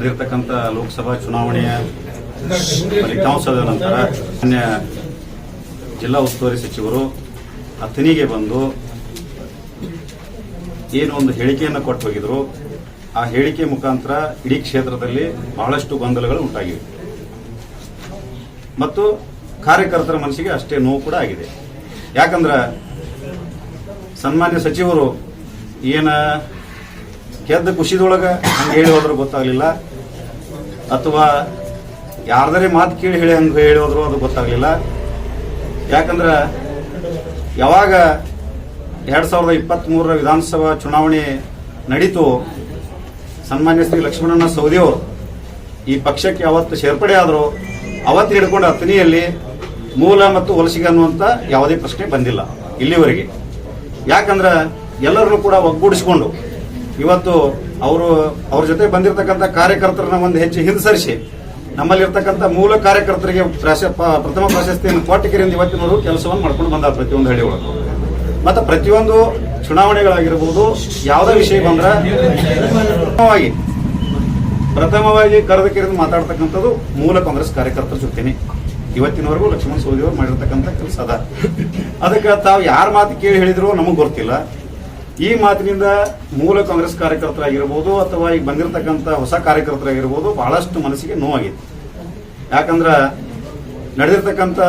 ನಡೆದಿರ್ತಕ್ಕಂಥ ಲೋಕಸಭಾ ಚುನಾವಣೆಯ ಫಲಿತಾಂಶದ ನಂತರ ಮಾನ್ಯ ಜಿಲ್ಲಾ ಉಸ್ತುವಾರಿ ಸಚಿವರು ಅಥಣಿಗೆ ಬಂದು ಏನು ಒಂದು ಹೇಳಿಕೆಯನ್ನು ಕೊಟ್ಟು ಹೋಗಿದ್ರು. ಆ ಹೇಳಿಕೆ ಮುಖಾಂತರ ಇಡೀ ಕ್ಷೇತ್ರದಲ್ಲಿ ಬಹಳಷ್ಟು ಗೊಂದಲಗಳು ಉಂಟಾಗಿವೆ. ಮತ್ತು ಕಾರ್ಯಕರ್ತರ ಮನಸ್ಸಿಗೆ ಅಷ್ಟೇ ನೋವು ಕೂಡ ಆಗಿದೆ. ಯಾಕಂದ್ರ ಸನ್ಮಾನ್ಯ ಸಚಿವರು ಏನ ಗೆದ್ದ ಖುಷಿದೊಳಗ ಹೇಳಿ ಹೋದ್ರೂ ಗೊತ್ತಾಗ್ಲಿಲ್ಲ. ಅಥವಾ ಯಾರ್ದಾರೆ ಮಾತು ಕೇಳಿ ಹೇಳಿ ಹಂಗೆ ಹೇಳೋದ್ರು ಅದು ಗೊತ್ತಾಗ್ಲಿಲ್ಲ. ಯಾಕಂದ್ರೆ ಯಾವಾಗ ಎರಡು ಸಾವಿರದ ಇಪ್ಪತ್ತ್ ಮೂರರ ವಿಧಾನಸಭಾ ಚುನಾವಣೆ ನಡೀತು, ಸನ್ಮಾನ್ಯ ಶ್ರೀ ಲಕ್ಷ್ಮಣನ ಸೌದಿಯವರು ಈ ಪಕ್ಷಕ್ಕೆ ಅವತ್ತು ಸೇರ್ಪಡೆ ಆದರೂ, ಅವತ್ತು ಹಿಡ್ಕೊಂಡು ಅಥಣಿಯಲ್ಲಿ ಮೂಲ ಮತ್ತು ವಲಸಿಗೆ ಅನ್ನುವಂಥ ಯಾವುದೇ ಪ್ರಶ್ನೆ ಬಂದಿಲ್ಲ ಇಲ್ಲಿವರೆಗೆ. ಯಾಕಂದ್ರೆ ಎಲ್ಲರನ್ನು ಕೂಡ ಒಗ್ಗೂಡಿಸಿಕೊಂಡು ಇವತ್ತು ಅವರು, ಅವ್ರ ಜೊತೆ ಬಂದಿರತಕ್ಕಂಥ ಕಾರ್ಯಕರ್ತರನ್ನ ಒಂದು ಹೆಚ್ಚು ಹಿಂಸರಿಸಿ ನಮ್ಮಲ್ಲಿರ್ತಕ್ಕಂಥ ಮೂಲ ಕಾರ್ಯಕರ್ತರಿಗೆ ಪ್ರಥಮ ಪ್ರಶಸ್ತಿಯನ್ನು ಕೊಟ್ಟಿದ್ದರಿಂದ ಇವತ್ತಿನವರು ಕೆಲಸವನ್ನು ಮಾಡ್ಕೊಂಡು ಬಂದ ಪ್ರತಿಯೊಂದು ಹಳ್ಳಿ ಒಳಗೆ. ಮತ್ತೆ ಪ್ರತಿಯೊಂದು ಚುನಾವಣೆಗಳಾಗಿರ್ಬೋದು, ಯಾವುದೇ ವಿಷಯ ಬಂದ್ರೆ ಪ್ರಥಮವಾಗಿ ಪ್ರಥಮವಾಗಿ ಕರೆದ ಕೆರೆದು ಮಾತಾಡ್ತಕ್ಕಂಥದ್ದು ಮೂಲ ಕಾಂಗ್ರೆಸ್ ಕಾರ್ಯಕರ್ತರ ಜೊತೆನೆ. ಇವತ್ತಿನವರೆಗೂ ಲಕ್ಷ್ಮಣ ಸೋದಿ ಅವರು ಮಾಡಿರ್ತಕ್ಕಂಥ ಕೆಲಸ ಅದ. ಅದಕ್ಕೆ ತಾವು ಯಾರ ಮಾತು ಕೇಳಿ ಹೇಳಿದ್ರು ನಮಗೆ ಗೊತ್ತಿಲ್ಲ. ಈ ಮಾತಿನಿಂದ ಮೂಲ ಕಾಂಗ್ರೆಸ್ ಕಾರ್ಯಕರ್ತರಾಗಿರ್ಬೋದು ಅಥವಾ ಈಗ ಬಂದಿರತಕ್ಕಂಥ ಹೊಸ ಕಾರ್ಯಕರ್ತರಾಗಿರ್ಬೋದು ಬಹಳಷ್ಟು ಮನಸ್ಸಿಗೆ ನೋವಾಗಿದೆ. ಯಾಕಂದ್ರೆ ನಡೆದಿರ್ತಕ್ಕಂಥ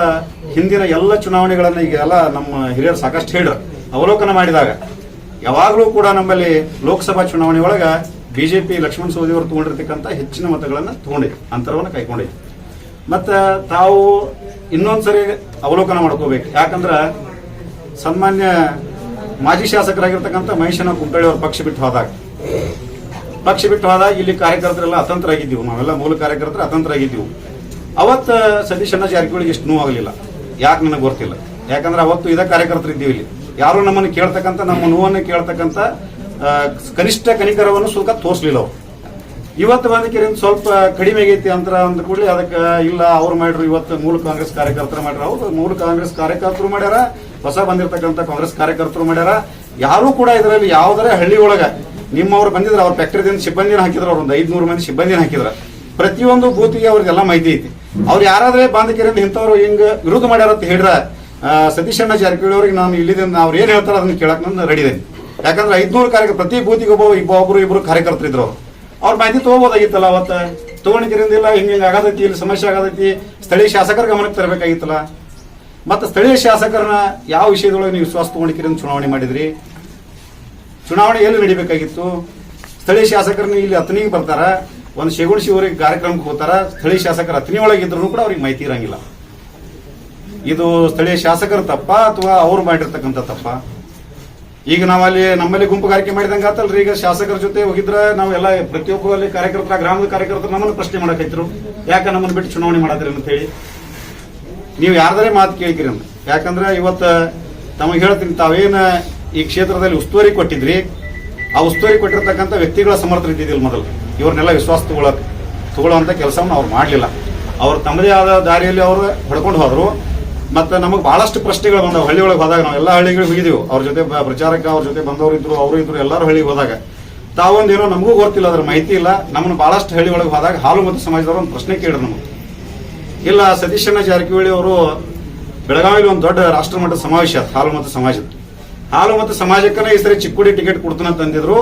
ಹಿಂದಿನ ಎಲ್ಲ ಚುನಾವಣೆಗಳನ್ನು ಈಗ ಎಲ್ಲ ನಮ್ಮ ಹಿರಿಯರು ಸಾಕಷ್ಟು ಹೇಳ ಅವಲೋಕನ ಮಾಡಿದಾಗ ಯಾವಾಗಲೂ ಕೂಡ ನಮ್ಮಲ್ಲಿ ಲೋಕಸಭಾ ಚುನಾವಣೆ ಒಳಗ ಬಿಜೆಪಿ, ಲಕ್ಷ್ಮಣ ಸವದಿ ಅವರು ತಗೊಂಡಿರ್ತಕ್ಕಂಥ ಹೆಚ್ಚಿನ ಮತಗಳನ್ನು ತಗೊಂಡಿದೆ ಅಂತರವನ್ನು ಕೈಗೊಂಡಿದೆ ಮತ್ತು ತಾವು ಇನ್ನೊಂದ್ಸರಿ ಅವಲೋಕನ ಮಾಡ್ಕೋಬೇಕು. ಯಾಕಂದ್ರೆ ಸನ್ಮಾನ್ಯ ಮಾಜಿ ಶಾಸಕರಾಗಿರ್ತಕ್ಕಂಥ ಮಹೇಶನ ಕುಂಟಳ್ಳಿ ಅವ್ರ ಪಕ್ಷ ಬಿಟ್ಟು ಹೋದಾಗ. ಪಕ್ಷ ಬಿಟ್ಟು ಹೋದಾಗ ಇಲ್ಲಿ ಕಾರ್ಯಕರ್ತರೆಲ್ಲ ಅತಂತ್ರರಾಗಿದ್ದೀವಿ. ನಾವೆಲ್ಲ ಮೂಲ ಕಾರ್ಯಕರ್ತರು ಅತಂತ್ರರಾಗಿದ್ದೀವಿ. ಅವತ್ತು ಸತೀಶ್ ಅಣ್ಣ ಜಾರಕಿಹೊಳಿಗೆ ಇಷ್ಟು ನೋವಾಗಲಿಲ್ಲ. ಯಾಕೆ ನನಗೆ ಗೊತ್ತಿಲ್ಲ. ಯಾಕಂದ್ರೆ ಅವತ್ತು ಇದೇ ಕಾರ್ಯಕರ್ತರು ಇದ್ದೀವಿ ಇಲ್ಲಿ. ಯಾರು ನಮ್ಮನ್ನು ಕೇಳ್ತಕ್ಕಂಥ, ನಮ್ಮ ನೋವನ್ನು ಕೇಳ್ತಕ್ಕಂಥ ಕನಿಷ್ಠ ಕನಿಕರವನ್ನು ಸ್ವಲ್ಪ ತೋರಿಸಲಿಲ್ಲ ಅವರು. ಇವತ್ತು ಬಂದಕ್ಕೆ ಸ್ವಲ್ಪ ಕಡಿಮೆ ಆಗೈತಿ ಅಂತ ಅಂದ ಕೂಡಲೇ ಅದಕ್ಕೆ ಇಲ್ಲ, ಅವ್ರು ಮಾಡ್ರು, ಇವತ್ತು ಮೂಲ ಕಾಂಗ್ರೆಸ್ ಕಾರ್ಯಕರ್ತರು ಮಾಡ್ಯಾರ ಹೌದು, ಮೂಲ ಕಾಂಗ್ರೆಸ್ ಕಾರ್ಯಕರ್ತರು ಮಾಡ್ಯಾರ. ಹೊಸ ಬಂದಿರತಕ್ಕಂತ ಕಾಂಗ್ರೆಸ್ ಕಾರ್ಯಕರ್ತರು ಮಾಡ್ಯಾರ. ಯಾರು ಕೂಡ ಇದರಲ್ಲಿ ಯಾವ್ದಾರ ಹಳ್ಳಿ ಒಳಗ ನಿಮ್ಮವ್ರು ಬಂದಿದ್ರು, ಅವ್ರ ಫ್ಯಾಕ್ಟರಿದಿಂದ ಸಿಬ್ಬಂದಿನ ಹಾಕಿದ್ರು, ಅವ್ರು ಒಂದು ಐದ್ನೂರು ಮಂದಿ ಸಿಬ್ಬಂದಿನ ಹಾಕಿದ್ರ. ಪ್ರತಿಯೊಂದು ಬೂತಿಗೆ ಅವ್ರಿಗೆಲ್ಲ ಮಾಹಿತಿ ಐತಿ. ಅವ್ರು ಯಾರಾದ್ರೆ ಬಾಂಧಕಿರಲ್ಲಿ ಇಂಥವ್ರು ಹಿಂಗ ವಿರೋಧ ಮಾಡ್ಯಾರ ಅಂತ ಹೇಳಿದ್ರ ಸತೀಶ್ ಅಣ್ಣ ಜಾರಕಿಹೊಳಿ ಅವ್ರಿಗೆ ನಾನು ಇಲ್ಲಿದಿಂದ ಅವ್ರು ಏನ್ ಹೇಳ್ತಾರ ಅದನ್ನ ಕೇಳಕ್ ನಾನು ರೆಡಿ ಇದೆ ಯಾಕಂದ್ರೆ ಐದ್ನೂರು ಕಾರ್ಯ ಪ್ರತಿ ಬೂತಿಗೆ ಒಬ್ಬ ಇಬ್ಬ ಒಬ್ರು ಇಬ್ರು ಕಾರ್ಯಕರ್ತರಿದ್ರು ಅವ್ರು. ಮಾಹಿತಿ ತಗೋಬೋದಾಗಿತ್ತಲ್ಲ ಅವತ್ತ? ತಗೊಂಡಿದ್ದರಿಂದ ಇಲ್ಲ, ಹಿಂಗ ಹಿಂಗ ಆಗತೈತಿ, ಇಲ್ಲಿ ಸಮಸ್ಯೆ ಆಗತೈತಿ, ಸ್ಥಳೀಯ ಶಾಸಕರ ಗಮನಕ್ಕೆ ತರಬೇಕಾಗಿತ್ತಲ್ಲ? ಮತ್ತೆ ಸ್ಥಳೀಯ ಶಾಸಕರನ್ನ ಯಾವ ವಿಷಯದೊಳಗೆ ನೀವು ವಿಶ್ವಾಸ ಅಂತ ಚುನಾವಣೆ ಮಾಡಿದ್ರಿ? ಚುನಾವಣೆ ಎಲ್ಲಿ ನಡಿಬೇಕಾಗಿತ್ತು? ಸ್ಥಳೀಯ ಶಾಸಕರನ್ನ ಇಲ್ಲಿ ಅತನಿಗೆ ಬರ್ತಾರ? ಒಂದು ಶೇಗುಣಸಿ ಶಿವರಿಗೆ ಕಾರ್ಯಕ್ರಮಕ್ಕೆ ಹೋಗ್ತಾರ? ಸ್ಥಳೀಯ ಶಾಸಕರ ಅತ್ನಿಯೊಳಗೆ ಇದ್ರು ಕೂಡ ಅವ್ರಿಗೆ ಮಾಹಿತಿ ಇರಂಗಿಲ್ಲ. ಇದು ಸ್ಥಳೀಯ ಶಾಸಕರ ತಪ್ಪ ಅಥವಾ ಅವ್ರು ಮಾಡಿರ್ತಕ್ಕಂಥ ತಪ್ಪ? ಈಗ ನಾವಲ್ಲಿ ನಮ್ಮಲ್ಲಿ ಗುಂಪುಗಾರಿಕೆ ಮಾಡಿದಂಗೆ ಆತಲ್ರಿ. ಈಗ ಶಾಸಕರ ಜೊತೆ ಹೋಗಿದ್ರೆ ನಾವೆಲ್ಲ ಪ್ರತಿಯೊಬ್ಬರು ಅಲ್ಲಿ ಕಾರ್ಯಕರ್ತರ, ಗ್ರಾಮದ ಕಾರ್ಯಕರ್ತರು ನಮ್ಮನ್ನು ಪ್ರಶ್ನೆ ಮಾಡಕೈತ್ರು ಯಾಕ ನಮ್ಮನ್ನು ಬಿಟ್ಟು ಚುನಾವಣೆ ಮಾಡಿದ್ರಿ ಅಂತ ಹೇಳಿ. ನೀವು ಯಾರ್ದಾರೆ ಮಾತು ಕೇಳ್ತೀರಿ ಅಂತ ಯಾಕಂದ್ರೆ ಇವತ್ತು ತಮಗೆ ಹೇಳ್ತೀನಿ, ತಾವೇನು ಈ ಕ್ಷೇತ್ರದಲ್ಲಿ ಉಸ್ತುವಾರಿ ಕೊಟ್ಟಿದ್ರಿ, ಆ ಉಸ್ತುವಾರಿ ಕೊಟ್ಟಿರ್ತಕ್ಕಂಥ ವ್ಯಕ್ತಿಗಳ ಸಮರ್ಥರು ಇದ್ದಿದ್ದಿಲ್ಲ ಮೊದಲು. ಇವ್ರನ್ನೆಲ್ಲ ವಿಶ್ವಾಸ ತಗೊಳಕ್, ತಗೊಳ್ಳುವಂತ ಕೆಲಸವನ್ನು ಅವ್ರು ಮಾಡಲಿಲ್ಲ. ಅವ್ರು ತಮ್ಮದೇ ಆದ ದಾರಿಯಲ್ಲಿ ಅವರು ಹೊಡ್ಕೊಂಡು ಹೋದರು. ಮತ್ತೆ ನಮಗೆ ಬಹಳಷ್ಟು ಪ್ರಶ್ನೆಗಳು ಬಂದವು. ಹಳ್ಳಿ ಒಳಗೆ ಹೋದಾಗ ನಾವು ಎಲ್ಲ ಹಳ್ಳಿಗಳಿಗೆ ಹೋಗಿದ್ದೀವಿ ಅವ್ರ ಜೊತೆ ಪ್ರಚಾರಕ್ಕೆ ಅವ್ರ ಜೊತೆ ಬಂದವರು ಇದ್ರು, ಅವರು ಇದ್ರು, ಎಲ್ಲರೂ ಹಳ್ಳಿಗೆ ಹೋದಾಗ. ತಾವೊಂದೇನೋ ನಮಗೂ ಗೊತ್ತಿಲ್ಲ, ಅದ್ರ ಮಾಹಿತಿ ಇಲ್ಲ. ನಮ್ಮನ್ನು ಬಹಳಷ್ಟು ಹಳ್ಳಿ ಒಳಗೆ ಹೋದಾಗ ಹಾಲು ಮತ್ತು ಸಮಾಜದವರು ಒಂದು ಪ್ರಶ್ನೆ ಕೇಳಿದ್ರು ನಮಗೆ. ಇಲ್ಲ, ಸತೀಶಣ್ಣ ಜಾರಕಿಹೊಳಿ ಅವರು ಬೆಳಗಾವಿಲಿ ಒಂದು ದೊಡ್ಡ ರಾಷ್ಟ್ರಮಟ್ಟದ ಸಮಾವೇಶ ಆಯ್ತು, ಹಾಲು ಮತ್ತು ಸಮಾಜದ. ಹಾಲು ಮತ್ತು ಸಮಾಜಕ್ಕನ ಈ ಸರಿ ಚಿಕ್ಕುಡಿ ಟಿಕೆಟ್ ಕೊಡ್ತಾನಂತ ಅಂದಿದ್ರು.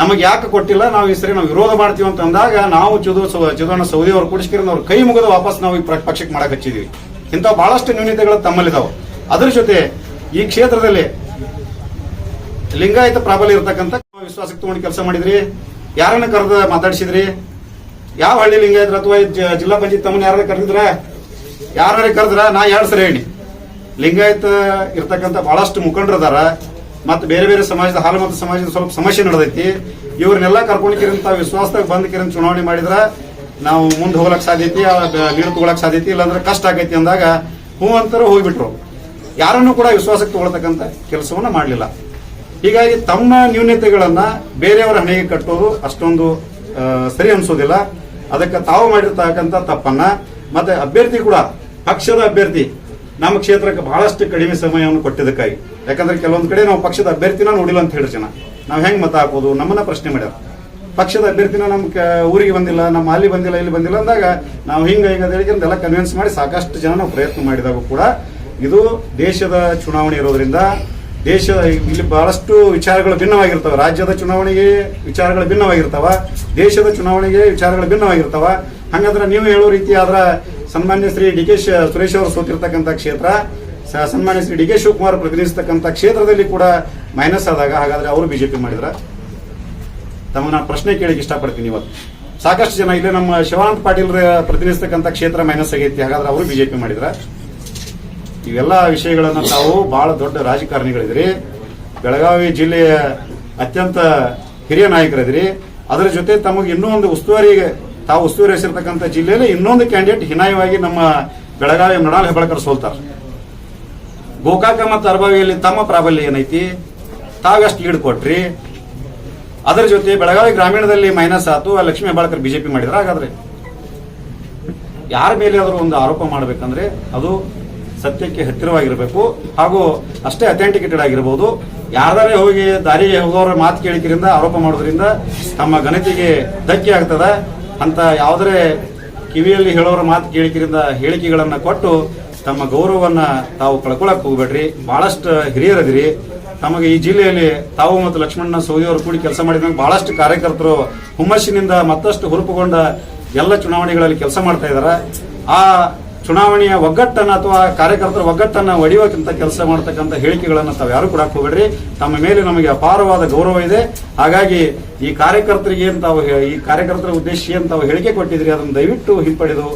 ನಮಗೆ ಯಾಕೆ ಕೊಟ್ಟಿಲ್ಲ? ನಾವು ಈ ಸರಿ ನಾವು ವಿರೋಧ ಮಾಡ್ತೀವಿ ಅಂತ ಅಂದಾಗ ನಾವು ಚುದು ಚುದಣ್ಣ ಸೌದಿ ಅವರು ಕುಡಿಸ್ಕಿರಿಂದ ಅವ್ರ ಕೈ ಮುಗಿದು ವಾಪಸ್ ನಾವು ಈ ಪಕ್ಷಕ್ಕೆ ಮಾಡಕ್ ಹಚ್ಚಿದೀವಿ. ಇಂಥ ಬಹಳಷ್ಟು ನ್ಯೂನತೆಗಳು ತಮ್ಮಲ್ಲಿದಾವೆ. ಅದ್ರ ಜೊತೆ ಈ ಕ್ಷೇತ್ರದಲ್ಲಿ ಲಿಂಗಾಯತ ಪ್ರಾಬಲ್ಯ ಇರತಕ್ಕಂಥ, ವಿಶ್ವಾಸಕ್ಕೆ ತಗೊಂಡು ಕೆಲಸ ಮಾಡಿದ್ರಿ. ಯಾರನ್ನ ಕರೆದ ಮಾತಾಡಿಸಿದ್ರಿ? ಯಾವ ಹಳ್ಳಿ ಲಿಂಗಾಯತ್ರ ಅಥವಾ ಜಿಲ್ಲಾ ಪಂಚಾಯತ್ ತಮ್ಮನ್ನ ಯಾರು ಕರೆದಿದ್ರ? ಯಾರು ಕರೆದ್ರ? ನಾ ಎರಡು ಸರಿ ಹೇಳಿ. ಲಿಂಗಾಯತ ಇರ್ತಕ್ಕಂಥ ಬಹಳಷ್ಟು ಮುಖಂಡರದಾರ ಮತ್ತೆ ಬೇರೆ ಬೇರೆ ಸಮಾಜದ ಹಾಲು ಮತ್ತು ಸಮಾಜದ ಸ್ವಲ್ಪ ಸಮಸ್ಯೆ ನಡೆದೈತಿ. ಇವ್ರನ್ನೆಲ್ಲ ಕರ್ಕೊಂಡಿರಂತ ವಿಶ್ವಾಸದಾಗ ಬಂದ್ ಚುನಾವಣೆ ಮಾಡಿದ್ರ ನಾವು ಮುಂದೆ ಹೋಗ್ಲಕ್ ಸಾಧ್ಯತೆ ನೀರು ತಗೊಳಕ್ ಸಾಧ್ಯತೆ ಇಲ್ಲಾಂದ್ರೆ ಕಷ್ಟ ಆಗೈತಿ ಅಂದಾಗ ಹೂ ಅಂತಾರು ಹೋಗ್ಬಿಟ್ರು. ಯಾರನ್ನು ಕೂಡ ವಿಶ್ವಾಸಕ್ಕೆ ತಗೊಳ್ತಕ್ಕಂಥ ಕೆಲಸವನ್ನ ಮಾಡಲಿಲ್ಲ. ಹೀಗಾಗಿ ತಮ್ಮ ನ್ಯೂನತೆಗಳನ್ನ ಬೇರೆಯವರ ಹಣೆಗೆ ಕಟ್ಟೋದು ಅಷ್ಟೊಂದು ಸರಿ ಅನ್ಸೋದಿಲ್ಲ. ಅದಕ್ಕೆ ತಾವು ಮಾಡಿರ್ತಕ್ಕಂಥ ತಪ್ಪನ್ನ ಮತ್ತೆ ಅಭ್ಯರ್ಥಿ ಕೂಡ, ಪಕ್ಷದ ಅಭ್ಯರ್ಥಿ, ನಮ್ಮ ಕ್ಷೇತ್ರಕ್ಕೆ ಬಹಳಷ್ಟು ಕಡಿಮೆ ಸಮಯವನ್ನು ಕೊಟ್ಟಿದ್ದಕ್ಕಾಗಿ. ಯಾಕಂದ್ರೆ ಕೆಲವೊಂದು ಕಡೆ ನಾವು ಪಕ್ಷದ ಅಭ್ಯರ್ಥಿನ ನೋಡಿಲ್ಲ ಅಂತ ಹೇಳಿ ಜನ. ನಾವು ಹೆಂಗೆ ಮತ ಹಾಕೋದು? ನಮ್ಮನ್ನ ಪ್ರಶ್ನೆ ಮಾಡ್ಯಾರ. ಪಕ್ಷದ ಅಭ್ಯರ್ಥಿನ ನಮ್ಮ ಊರಿಗೆ ಬಂದಿಲ್ಲ, ನಮ್ಮ ಅಲ್ಲಿ ಬಂದಿಲ್ಲ, ಇಲ್ಲಿ ಬಂದಿಲ್ಲ ಅಂದಾಗ ನಾವು ಹಿಂಗೆ ಹಿಂಗೆ ಅಂತ ಎಲ್ಲ ಕನ್ವಿನ್ಸ್ ಮಾಡಿ ಸಾಕಷ್ಟು ಜನ ನಾವು ಪ್ರಯತ್ನ ಮಾಡಿದಾಗ ಕೂಡ ಇದು ದೇಶದ ಚುನಾವಣೆ ಇರೋದ್ರಿಂದ ದೇಶ ಇಲ್ಲಿ ಬಹಳಷ್ಟು ವಿಚಾರಗಳು ಭಿನ್ನವಾಗಿರ್ತವೆ. ರಾಜ್ಯದ ಚುನಾವಣೆಗೆ ವಿಚಾರಗಳು ಭಿನ್ನವಾಗಿರ್ತಾವ. ದೇಶದ ಚುನಾವಣೆಗೆ ವಿಚಾರಗಳು ಭಿನ್ನವಾಗಿರ್ತಾವ. ಹಂಗಂದ್ರೆ ನೀವು ಹೇಳೋ ರೀತಿ ಆದ್ರ ಸನ್ಮಾನ್ಯ ಶ್ರೀ ಡಿ ಕೆ ಸುರೇಶ್ ಅವರು ಸೋತಿರ್ತಕ್ಕಂಥ ಕ್ಷೇತ್ರ ಸನ್ಮಾನ್ಯ ಶ್ರೀ ಡಿ ಕೆ ಶಿವಕುಮಾರ್ ಪ್ರತಿನಿಧಿಸತಕ್ಕಂಥ ಕ್ಷೇತ್ರದಲ್ಲಿ ಕೂಡ ಮೈನಸ್ ಆದಾಗ ಹಾಗಾದ್ರೆ ಅವರು ಬಿಜೆಪಿ ಮಾಡಿದ್ರ? ತಮ್ಮ ನಾನು ಪ್ರಶ್ನೆ ಕೇಳಿಕ್ಕೆ ಇಷ್ಟಪಡ್ತೀನಿ ಇವತ್ತು. ಸಾಕಷ್ಟು ಜನ ಇಲ್ಲೇ ನಮ್ಮ ಶಿವಾನಂದ ಪಾಟೀಲ್ ಪ್ರತಿನಿಧಿಸತಕ್ಕಂಥ ಕ್ಷೇತ್ರ ಮೈನಸ್ ಆಗೈತಿ. ಹಾಗಾದ್ರೆ ಅವರು ಬಿಜೆಪಿ ಮಾಡಿದ್ರ? ಇವೆಲ್ಲ ವಿಷಯಗಳನ್ನು ತಾವು ಬಹಳ ದೊಡ್ಡ ರಾಜಕಾರಣಿಗಳಿದ್ರಿ. ಬೆಳಗಾವಿ ಜಿಲ್ಲೆಯ ಅತ್ಯಂತ ಹಿರಿಯ ನಾಯಕರಿದ್ರಿ. ಅದರ ಜೊತೆ ತಮಗೆ ಇನ್ನೂ ಒಂದು ಉಸ್ತುವಾರಿಗೆ ತಾವು ಉಸ್ತುವಾರಿ ಹೆಸರಿರ್ತಕ್ಕಂಥ ಜಿಲ್ಲೆಯಲ್ಲಿ ಇನ್ನೊಂದು ಕ್ಯಾಂಡಿಡೇಟ್ ಹಿನಾಯವಾಗಿ ನಮ್ಮ ಬೆಳಗಾವಿ ಮೃಣಾಲ್ ಹೆಬ್ಬಾಳ್ಕರ್ ಸೋಲ್ತಾರೆ. ಗೋಕಾಕ ಮತ್ತು ಅರ್ಬಾವಿಯಲ್ಲಿ ತಮ್ಮ ಪ್ರಾಬಲ್ಯ ಏನೈತಿ? ತಾವೆಷ್ಟು ಲೀಡ್ ಕೊಟ್ರಿ? ಅದರ ಜೊತೆ ಬೆಳಗಾವಿ ಗ್ರಾಮೀಣದಲ್ಲಿ ಮೈನಸ್ ಆತು ಲಕ್ಷ್ಮೀ ಹೆಬ್ಬಾಳ್ಕರ್ ಬಿಜೆಪಿ ಮಾಡಿದ್ರೆ, ಹಾಗಾದ್ರೆ? ಯಾರ ಮೇಲೆ ಆದರೂ ಒಂದು ಆರೋಪ ಮಾಡಬೇಕಂದ್ರೆ ಅದು ಸತ್ಯಕ್ಕೆ ಹತ್ತಿರವಾಗಿರಬೇಕು. ಹಾಗೂ ಅಷ್ಟೇ ಅಥೆಂಟಿಕೇಟೆಡ್ ಆಗಿರಬಹುದು ಯಾರ್ದಾರೇ ಹೋಗಿ ದಾರಿಗೆ ಹೋಗೋರ ಮಾತು ಕೇಳಿದ್ರಿಂದ ಆರೋಪ ಮಾಡೋದ್ರಿಂದ ತಮ್ಮ ಘನತೆಗೆ ಧಕ್ಕೆ ಆಗ್ತದ. ಅಂತ ಯಾವುದೇ ಕಿವಿಯಲ್ಲಿ ಹೇಳೋರ ಮಾತು ಕೇಳಿದ್ರಿಂದ ಹೇಳಿಕೆಗಳನ್ನು ಕೊಟ್ಟು ತಮ್ಮ ಗೌರವವನ್ನು ತಾವು ಕಳ್ಕೊಳಕ್ ಹೋಗ್ಬೇಡ್ರಿ. ಬಹಳಷ್ಟು ಹಿರಿಯರದಿರಿ ತಮಗೆ ಈ ಜಿಲ್ಲೆಯಲ್ಲಿ ತಾವು ಮತ್ತು ಲಕ್ಷ್ಮಣ ಸೌದಿಯವರು ಕೂಡಿ ಕೆಲಸ ಮಾಡಿದ ಬಹಳಷ್ಟು ಕಾರ್ಯಕರ್ತರು ಹುಮ್ಮಸ್ಸಿನಿಂದ ಮತ್ತಷ್ಟು ಹುರುಪುಗೊಂಡ ಎಲ್ಲ ಚುನಾವಣೆಗಳಲ್ಲಿ ಕೆಲಸ ಮಾಡ್ತಾ ಇದ್ದಾರೆ. ಆ ಚುನಾವಣೆಯ ಒಗ್ಗಟ್ಟನ್ನ ಅಥವಾ ಕಾರ್ಯಕರ್ತರ ಒಗ್ಗಟ್ಟನ್ನ ಒಡೆಯುವಂತ ಕೆಲಸ ಮಾಡತಕ್ಕಂಥ ಹೇಳಿಕೆಗಳನ್ನ ತಾವು ಯಾರು ಕೂಡ ಹೋಗ್ಬೇಡ್ರಿ ತಮ್ಮ ಮೇಲೆ ನಮಗೆ ಅಪಾರವಾದ ಗೌರವ ಇದೆ. ಹಾಗಾಗಿ ಈ ಕಾರ್ಯಕರ್ತರಿಗೆ ಏನು ತಾವು ಈ ಕಾರ್ಯಕರ್ತರ ಉದ್ದೇಶ ಏನು ತಾವು ಹೇಳಿಕೆ ಕೊಟ್ಟಿದ್ರಿ. ಅದನ್ನು ದಯವಿಟ್ಟು ಹಿಂಪಡೆದು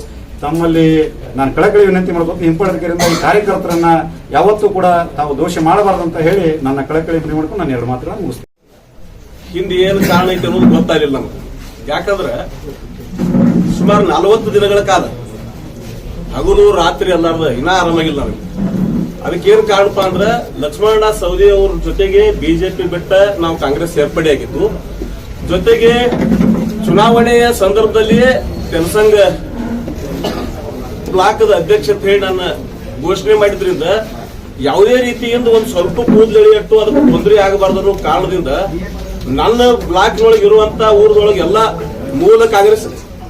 ತಮ್ಮಲ್ಲಿ ನಾನು ಕಳಕಳಿ ವಿನಂತಿ ಮಾಡ್ಬೇಕು ಹಿಂಪಡೆದಕ್ಕಿಂತ ಈ ಕಾರ್ಯಕರ್ತರನ್ನ ಯಾವತ್ತೂ ಕೂಡ ತಾವು ದೋಷ ಮಾಡಬಾರದು ಅಂತ ಹೇಳಿ ನನ್ನ ಕಳಕಳಿ ವಿನಂತಿ ಮಾಡ್ಕೊಂಡು ನಾನು ಎರಡು ಮಾತುಗಳನ್ನು ಮುಗಿಸ್ತೇನೆ. ಹಿಂದೆ ಏನು ಕಾರಣ ಐತೆ ಅನ್ನೋದು ಗೊತ್ತಾಗಲಿಲ್ಲ ನಮ್ಗೆ. ಯಾಕಂದ್ರೆ ಸುಮಾರು ನಲವತ್ತು ದಿನಗಳ ಕಾಲ ಹಗಲು, ರಾತ್ರಿ ಅಲ್ಲಾರ್ದ ಇನ್ನ ಆರಾಮಾಗಿಲ್ಲ ನನಗೆ ಅದಕ್ಕೇನು ಕಾರಣಪ್ಪ ಅಂದ್ರೆ ಲಕ್ಷ್ಮಣ ಸವದಿ ಅವ್ರ ಜೊತೆಗೆ ಬಿಜೆಪಿ ಬಿಟ್ಟ ನಾವು ಕಾಂಗ್ರೆಸ್ ಸೇರ್ಪಡೆ ಆಗಿತ್ತು ಜೊತೆಗೆ ಚುನಾವಣೆಯ ಸಂದರ್ಭದಲ್ಲಿ ಜನಸಂಘ ಬ್ಲಾಕ್ದ ಅಧ್ಯಕ್ಷ ಅಂತ ಹೇಳಿ ನಾನು ಘೋಷಣೆ ಮಾಡಿದ್ರಿಂದ ಯಾವುದೇ ರೀತಿಯಿಂದ ಒಂದು ಸ್ವಲ್ಪ ಕೂದಲೆಳೆಯಟ್ಟು ಅದಕ್ಕೆ ತೊಂದರೆ ಆಗಬಾರ್ದು ಅನ್ನೋ ಕಾರಣದಿಂದ ನನ್ನ ಬ್ಲಾಕ್ನೊಳಗೆ ಇರುವಂತ ಊರದೊಳಗೆ ಎಲ್ಲ ಮೂಲ ಕಾಂಗ್ರೆಸ್,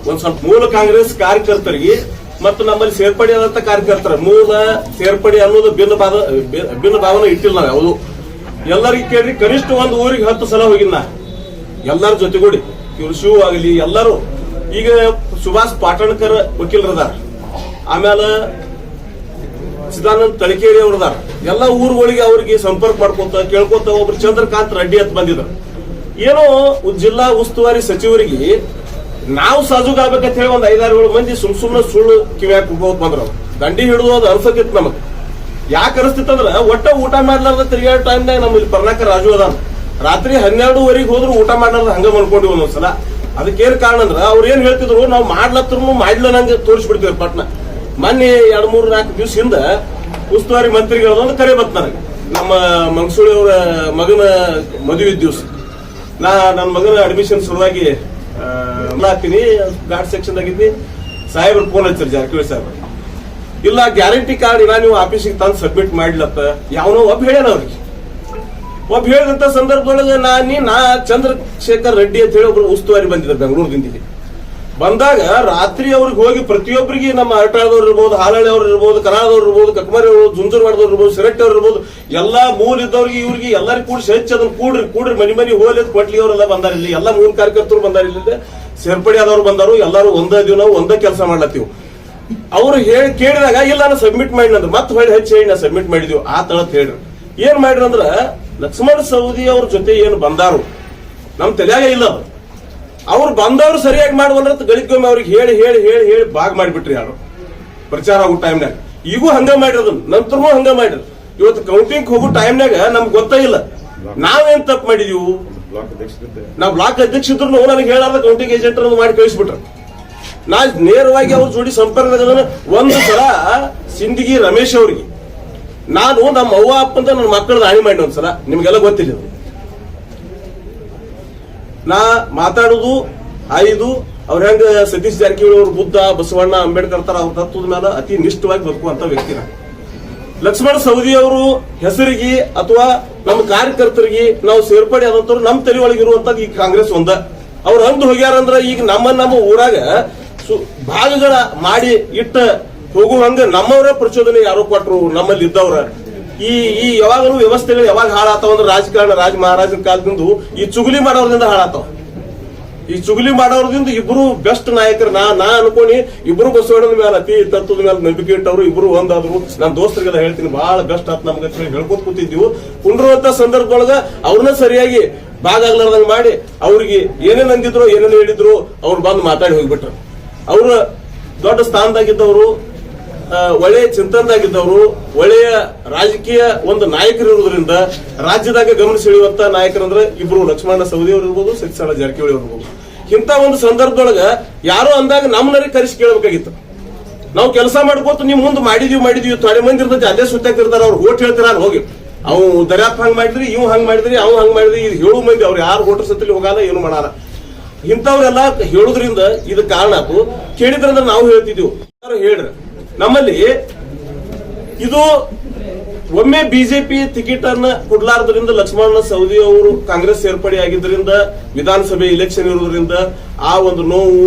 ಒಂದ್ ಸ್ವಲ್ಪ ಮೂಲ ಕಾಂಗ್ರೆಸ್ ಕಾರ್ಯಕರ್ತರಿಗೆ ಮತ್ತು ನಮ್ಮಲ್ಲಿ ಸೇರ್ಪಡೆ ಆದಂತ ಕಾರ್ಯಕರ್ತರ ಮೂಲ ಸೇರ್ಪಡೆ ಅನ್ನೋದು ಭಿನ್ನ ಭಾವ, ಭಿನ್ನ ಭಾವನೆ ಇಟ್ಟಿಲ್ಲ ಯಾವುದು ಎಲ್ಲರಿಗೆ ಕೇಳಿ ಕನಿಷ್ಠ ಒಂದು ಊರಿಗೆ ಹತ್ತು ಸಲ ಹೋಗಿನ. ಎಲ್ಲರ ಜೊತೆಗೂಡಿ. ಇವ್ರು ಶಿವ ಆಗಲಿ, ಎಲ್ಲರೂ. ಈಗ ಸುಭಾಷ್ ಪಾಟಣ್ಕರ್ ವಕೀಲರದಾರ ಆಮೇಲೆ ಸಿದ್ದಾನಂದ್ ತಳಕೇರಿ ಅವ್ರದಾರ ಎಲ್ಲ ಊರುಗಳಿಗೆ ಅವ್ರಿಗೆ ಸಂಪರ್ಕ ಮಾಡ್ಕೊತ, ಕೇಳ್ಕೊತ ಒಬ್ರು ಚಂದ್ರಕಾಂತ್ ರೆಡ್ಡಿ ಅಂತ ಬಂದಿದ್ರು. ಏನೋ ಜಿಲ್ಲಾ ಉಸ್ತುವಾರಿ ಸಚಿವರಿಗೆ ನಾವು ಸಾಜುಗಾಗಬೇಕಂತ ಹೇಳಿ ಒಂದ್ ಐದಾರು ಏಳು ಮಂದಿ ಸುಮ್ ಸುಮ್ನೆ ಸುಳ್ಳು ಕಿವ್ಯಾಕ್ ಹೋಗೋದ್ ಬಂದ್ರು. ದಂಡಿ ಹಿಡಿದು ಅದು ಅನ್ಸತ್ತಿತ್ತು ನಮಗ್. ಯಾಕೆ ಅನಿಸ್ತಿತ್ತು ಅಂದ್ರೆ ಒಟ್ಟ ಊಟ ಮಾಡ್ಲಾರ್ದ ತಿರುಗಾಡೋ ಟೈಮ್ನಾಗ ನಮ್ಮಲ್ಲಿ ಪರ್ನಾಕ ರಾಜು ಅದಾನ. ರಾತ್ರಿ ಹನ್ನೆರಡುವರೆಗೆ ಹೋದ್ರು ಊಟ ಮಾಡ್ಲಾರ್ದ ಹಂಗ ಮಾಡ್ಕೊಂಡಿವಿ ಒಂದೊಂದ್ಸಲ. ಅದಕ್ಕೇನ್ ಕಾರಣ ಅಂದ್ರ ಅವ್ರು ಏನ್ ಹೇಳ್ತಿದ್ರು ನಾವು ಮಾಡ್ಲತ್ರು ಮಾಡ್ಲ ನಂಗೆ ತೋರಿಸ್ಬಿಡ್ತೀವಿ ಪಟ್ನ. ಮೊನ್ನೆ ಎರಡ್ ಮೂರ್ ನಾಲ್ಕು ದಿವಸ ಹಿಂದ ಉಸ್ತುವಾರಿ ಮಂತ್ರಿಗಳದೊಂದು ಕರೆ ಬಂತ ನನಗೆ ನಮ್ಮ ಅವರ ಮಗನ ಮದುವೆ ದಿವಸ. ನಾ ನನ್ನ ಮಗನ ಅಡ್ಮಿಷನ್ ಸಲುವಾಗಿ ಹಾಕ್ತೀನಿ. ಗಾರ್ಡ್ ಸೆಕ್ಷನ್ ಆಗಿದ್ವಿ ಸಾಹೇಬ್ರು ಫೋನ್ ಹಚ್ಚಾರ ಜಾರಕಿಹೊಳಿ ಸಾಹೇಬ್ರ. ಇಲ್ಲ ಗ್ಯಾರಂಟಿ ಕಾರ್ಡ್ ಇಲ್ಲ ನೀವು ಆಫೀಸಿಗೆ ತಂದು ಸಬ್ಮಿಟ್ ಮಾಡ್ಲತ್ತ ಯಾವನೋ ಒಬ್ಬ ಹೇಳ್ಯಾನ ಅವ್ರಿಗೆ. ಒಬ್ಬ ಹೇಳಿದಂತ ಸಂದರ್ಭದೊಳಗೆ ನಾ ನೀ ನಾ ಚಂದ್ರಶೇಖರ್ ರೆಡ್ಡಿ ಅಂತ ಹೇಳಿ ಒಬ್ರು ಉಸ್ತುವಾರಿ ಬಂದಿದ್ದಾರೆ ಬೆಂಗಳೂರಿನಿಂದ ಬಂದಾಗ ರಾತ್ರಿ ಅವ್ರಿಗೆ ಹೋಗಿ ಪ್ರತಿಯೊಬ್ಬರಿಗೆ ನಮ್ಮ ಅರಟಾಳದವ್ರು ಇರ್ಬೋದು ಹಾಲಳ್ಳಿ ಅವ್ರು ಇರ್ಬೋದು ಕರಾದವ್ರು ಇರ್ಬೋದು ಕಕ್ಮಾರಿ ಇರ್ಬೋದು ಜುಂಜುರ್ವಾಡದವ್ರು ಇರ್ಬೋದು, ಸಿರಟ್ಟಿ ಅವ್ರು ಇರ್ಬೋದು, ಎಲ್ಲಾ ಮೂಲ ಇದ್ದವ್ರಿಗೆ ಇವ್ರಿಗೆ ಎಲ್ಲರಿಗೂ ಕೂಡಿಸಿ ಹೆಚ್ಚು ಅದನ್ನ ಕೂಡ್ರಿ ಕೂಡ್ರಿ, ಮನಿ ಮನಿ ಹೋಲಿ ಕೊಟ್ಲಿ ಅವರೆಲ್ಲ ಬಂದಾರ ಇಲ್ಲಿ. ಎಲ್ಲ ಮೂಲ ಕಾರ್ಯಕರ್ತರು ಬಂದಾರ ಇಲ್ಲಿ ಸೇರ್ಪಡೆ ಆದವ್ರು ಬಂದಾರು, ಎಲ್ಲರೂ ಒಂದೇ ದಿನ ನಾವು ಒಂದೇ ಕೆಲಸ ಮಾಡ್ಲತ್ತೀವಿ. ಅವ್ರು ಹೇಳಿ ಕೇಳಿದಾಗ, ಇಲ್ಲ, ನಾನು ಸಬ್ಮಿಟ್ ಮಾಡಿನಂದ್ರೆ ಮತ್ತೆ ಹೊಳ್ಳಿ ಹೆಚ್ಚು ಹೇಳಿ, ನಾ ಸಬ್ಮಿಟ್ ಮಾಡಿದೀವಿ. ಆ ತಳತ್ ಹೇಳ್ರಿ. ಏನ್ ಮಾಡ್ರಿ ಅಂದ್ರ, ಲಕ್ಷ್ಮಣ ಸೌದಿ ಅವ್ರ ಜೊತೆ ಏನು ಬಂದಾರು, ನಮ್ ತಲೆಯಾಗ ಇಲ್ಲ ಅದು. ಅವ್ರು ಬಂದವ್ರು ಸರಿಯಾಗಿ ಮಾಡುವಲ್ಲ ಅಂತ ಗಳಿಗೊಮ್ಮೆ ಅವ್ರಿಗೆ ಹೇಳಿ ಹೇಳಿ ಹೇಳಿ ಹೇಳಿ ಬಾಗ್ ಮಾಡಿಬಿಟ್ರಿ ಯಾರು. ಪ್ರಚಾರ ಆಗೋ ಟೈಮ್ನಾಗ ಈಗೂ ಹಂಗ ಮಾಡಿರೋದು, ನಂತರನೂ ಹಂಗ ಮಾಡಿದ್ರು ಇವತ್ತು ಕೌಂಟಿಂಗ್ ಹೋಗೋ ಟೈಮ್ನಾಗ ನಮ್ಗೆ ಗೊತ್ತೇ ಇಲ್ಲ. ನಾವೇನ್ ತಪ್ಪು ಮಾಡಿದೀವು? ನಾವು ಬ್ಲಾಕ್ ಅಧ್ಯಕ್ಷ ಇದ್ರು ನನಗೆ ಹೇಳಲ್ಲ ಕೌಂಟಿಂಗ್ ಏಜೆಂಟ್ ಮಾಡಿ ಕಳಿಸ್ಬಿಟ್ರು. ನಾ ನೇರವಾಗಿ ಅವ್ರ ಜೋಡಿ ಸಂಪರ್ಕದಾಗ ಒಂದು ಸಲ ಸಿಂದಗಿ ರಮೇಶ್ ಅವ್ರಿಗೆ. ನಾನು ನಮ್ಮ ಅವ್ವ ಅಪ್ಪಂತ ನನ್ನ ಮಕ್ಕಳ ಹಾನಿ ಮಾಡಿ ಒಂದ್ಸಲ. ನಿಮ್ಗೆಲ್ಲ ಗೊತ್ತಿಲ್ಲ. ನಾ ಮಾತಾಡುದು ಐದು ಅವ್ರ ಹೆಂಗ ಸತೀಶ್ ಜಾರಕಿಹೊಳಿ ಅವ್ರ ಬುದ್ಧ, ಬಸವಣ್ಣ ಅಂಬೇಡ್ಕರ್ ತರ ಅವ್ರ ತತ್ವದ ಮೇಲೆ ಅತಿ ನಿಷ್ಠವಾಗಿ ಬದುಕುವಂತ ವ್ಯಕ್ತಿನ ಲಕ್ಷ್ಮಣ ಸವದಿ ಅವರು ಹೆಸರಿಗೆ ಅಥವಾ ನಮ್ಮ ಕಾರ್ಯಕರ್ತರಿಗೆ ನಾವು ಸೇರ್ಪಡೆ ಆದಂತವ್ರು ನಮ್ಮ ತಲೆ ಒಳಗೆ ಇರುವಂತದ್ದು ಈ ಕಾಂಗ್ರೆಸ್ ಒಂದ. ಅವ್ರು ಅಂದು ಹೋಗ್ಯಾರಂದ್ರ ಈಗ ನಮ್ಮ ನಮ್ಮ ಊರಾಗ ಭಾಗಗಳ ಮಾಡಿ ಇಟ್ಟ ಹೋಗುವಂಗ ನಮ್ಮವರ ಪ್ರಚೋದನೆ ಯಾರು ಕೊಟ್ರು, ನಮ್ಮಲ್ಲಿ ಇದ್ದವ್ರ. ಈ ಈ ಯಾವಾಗಲೂ ವ್ಯವಸ್ಥೆಗಳು ಯಾವಾಗ ಹಾಳಾತಾವ ಅಂದ್ರೆ ರಾಜಕಾರಣ, ರಾಜ, ಮಹಾರಾಜನ ಕಾಲದಿಂದ ಈ ಚುಗುಲಿ ಮಾಡೋದ್ರಿಂದ ಹಾಳಾತಾವ ಈ ಚುಗುಲಿ ಮಾಡೋದ್ರಿಂದ ಇಬ್ರು ಬೆಸ್ಟ್ ನಾಯಕರು, ನಾ ನಾ ಅನ್ಕೊಂಡಿ ಇಬ್ರು ಬಸವಣ್ಣನ ಮೇಲೆ ಅತಿ ತತ್ವದ ಮೇಲೆ ನಂಬಿಕೆ ಇಟ್ಟವ್ರು, ಇಬ್ರು ಒಂದಾದ್ರು. ನನ್ನ ದೋಸ್ತರಿಗೆಲ್ಲ ಹೇಳ್ತೀನಿ ಬಹಳ ಬೆಸ್ಟ್ ಆತ್ ನಮ್ಗೆ ಹೇಳ್ಕೊತ ಕೂತಿದ್ದೀವಿ. ಕುಂಡ್ರುವಂತ ಸಂದರ್ಭದೊಳಗ ಅವ್ರನ್ನ ಸರಿಯಾಗಿ ಭಾಗ ಮಾಡಿ ಅವ್ರಿಗೆ ಏನೇನ್ ಅಂದಿದ್ರು, ಏನೇನು ಹೇಳಿದ್ರು, ಅವ್ರು ಬಂದು ಮಾತಾಡಿ ಹೋಗ್ಬಿಟ್ರು. ಅವ್ರ ದೊಡ್ಡ ಸ್ಥಾನದಾಗಿದ್ದವರು ಒಳ್ಳೆಯ ಚಿಂತನದಾಗಿದ್ದವರು, ಒಳ್ಳೆಯ ರಾಜಕೀಯ ಒಂದು ನಾಯಕರು ಇರುವುದರಿಂದ ರಾಜ್ಯದಾಗ ಗಮನ ಸೆಳೆಯುವಂತ ನಾಯಕರಂದ್ರೆ ಇಬ್ರು ಲಕ್ಷ್ಮಣ ಸವದಿ ಅವರು ಇರ್ಬೋದು ಸತ್ಯಸಾಳ ಜಾರಕಿಹೊಳಿ ಅವರು ಇರ್ಬೋದು. ಇಂಥ ಒಂದು ಸಂದರ್ಭದೊಳಗ ಯಾರೋ ಅಂದಾಗ ನಮ್ಮನರಿಗೆ ಕರೆಸಿ ಕೇಳಬೇಕಾಗಿತ್ತು. ನಾವು ಕೆಲಸ ಮಾಡ್ಕೋತ, ನೀವು ಮುಂದೆ ಮಾಡಿದೀವಿ ಮಾಡಿದೀವಿ ತೊಡೆ ಮಂದಿ ಇರ್ತೈತಿ, ಅಲ್ಲೇ ಸುತ್ತಾಕಿರ್ತಾರ ಅವ್ರು ಓಟ್ ಹೇಳ್ತಾರ ಅಲ್ಲಿ ಹೋಗಿ. ಅವು ದರ್ಯಾಪ್ ಹಂಗ್ ಮಾಡಿದ್ರಿ, ಇವ್ ಹಂಗ್ ಮಾಡಿದ್ರಿ, ಅವ್ ಹಂಗ್ ಮಾಡಿದ್ರಿ, ಇದು ಹೇಳು ಮಂದಿ ಅವ್ರು ಯಾರು ಓಟರ್ ಸತ್ತಲ್ಲಿ ಹೋಗಲ್ಲ, ಏನು ಮಾಡಲ್ಲ. ಇಂಥವ್ರೆಲ್ಲ ಹೇಳುದ್ರಿಂದ ಇದು ಕಾರಣ ಆತು. ಕೇಳಿದ್ರಂದ್ರೆ ನಾವು ಹೇಳ್ತಿದ್ವಿ. ಯಾರು ಹೇಳ್ರಿ ನಮ್ಮಲ್ಲಿ ಇದು ಒಮ್ಮೆ ಬಿಜೆಪಿ ಟಿಕೆಟ್ ಅನ್ನ ಕೊಡ್ಲಾರ್ದ್ರಿಂದ ಲಕ್ಷ್ಮಣ ಸವದಿ ಅವರು ಕಾಂಗ್ರೆಸ್ ಸೇರ್ಪಡೆ ಆಗಿದ್ದರಿಂದ, ವಿಧಾನಸಭೆ ಇಲೆಕ್ಷನ್ ಇರೋದ್ರಿಂದ ಆ ಒಂದು ನೋವು